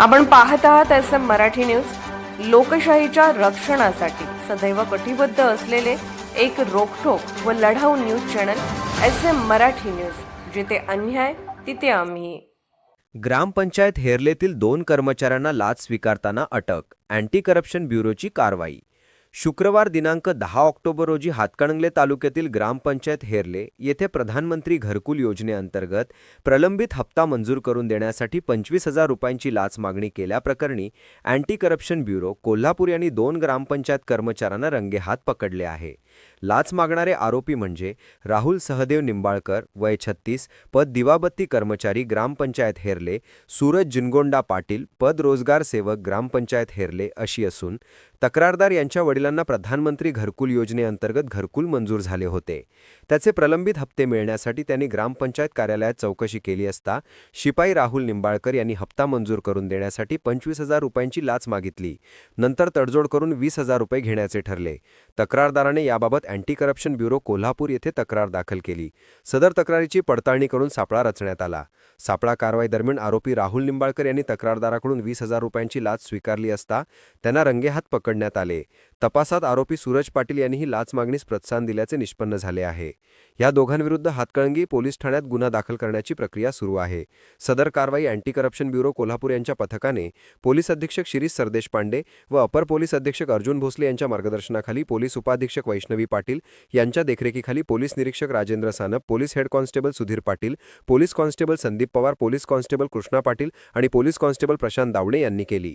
आपण पाहत आहात एस एम मराठी न्यूज. लोकशाहीच्या रक्षणासाठी सदैव कटिबद्ध असलेले एक रोखोक व लढाऊ news channel S M Marathi news. जिथे अन्याय तिथे आम्ही. ग्रामपंचायत हेरलेतील दोन कर्मचाऱ्यांना लाच स्वीकारताना अटक अँटी करप्शन ब्युरोची कारवाई. शुक्रवार दिनांक दहा ऑक्टोबर रोजी हातकणंगले तालुक्यातील ग्रामपंचायत हेरले येथे प्रधानमंत्री घरकुल योजनेअंतर्गत प्रलंबित हप्ता मंजूर करून देण्यासाठी पंचवीस हजार रुपयांची लाच मागणी केल्याप्रकरणी अँटी करप्शन ब्युरो कोल्हापूर यांनी दोन ग्रामपंचायत कर्मचाऱ्यांना रंगेहात पकडले आहे. लाच मागणारे आरोपी म्हणजे राहुल सहदेव निंबाळकर वय छत्तीस पद दिवाबत्ती कर्मचारी ग्रामपंचायत हेरले सूरज जिनगोंडा पाटील पद रोजगार सेवक ग्रामपंचायत हेरले अशी असून तक्रारदार यांच्या वडील वडिलांना प्रधानमंत्री घरकुल योजनेअंतर्गत घरकुल मंजूर झाले होते. त्याचे प्रलंबित हप्ते मिळण्यासाठी त्यांनी ग्रामपंचायत कार्यालयात चौकशी केली असता शिपाई राहुल निंबाळकर यांनी हप्ता मंजूर करून देण्यासाठी पंचवीस हजार रुपयांची लाच मागितली. नंतर तडजोड करून वीस हजार रुपये घेण्याचे ठरले. तक्रारदाराने याबाबत अँटी करप्शन ब्युरो कोल्हापूर येथे तक्रार दाखल केली. सदर तक्रारीची पडताळणी करून सापळा रचण्यात आला. सापळा कारवाई दरम्यान आरोपी राहुल निंबाळकर यांनी तक्रारदाराकडून वीस हजार रुपयांची लाच स्वीकारली असता त्यांना रंगेहात पकडण्यात आले. तपासात आरोपी सूरज पाटील यांनीही लाच मागणीस प्रोत्साहन दिल्याचे निष्पन्न झाले आहे. या दोघांविरुद्ध हातकळंगी पोलीस ठाण्यात गुन्हा दाखल करण्याची प्रक्रिया सुरू आहे. सदर कारवाई अँटी करप्शन ब्युरो कोल्हापूर यांच्या पथकाने पोलीस अधीक्षक शिरीष सरदेश पांडे व अपर पोलीस अधीक्षक अर्जुन भोसले यांच्या मार्गदर्शनाखाली पोलीस उपाधीक्षक वैष्णवी पाटील यांच्या देखरेखीखाली पोलीस निरीक्षक Rajendra Sanap police head constable Sudhir Patil police constable Sandeep Pawar police constable Krishna Patil आणि पोलीस कॉन्स्टेबल प्रशांत दावणे यांनी केली.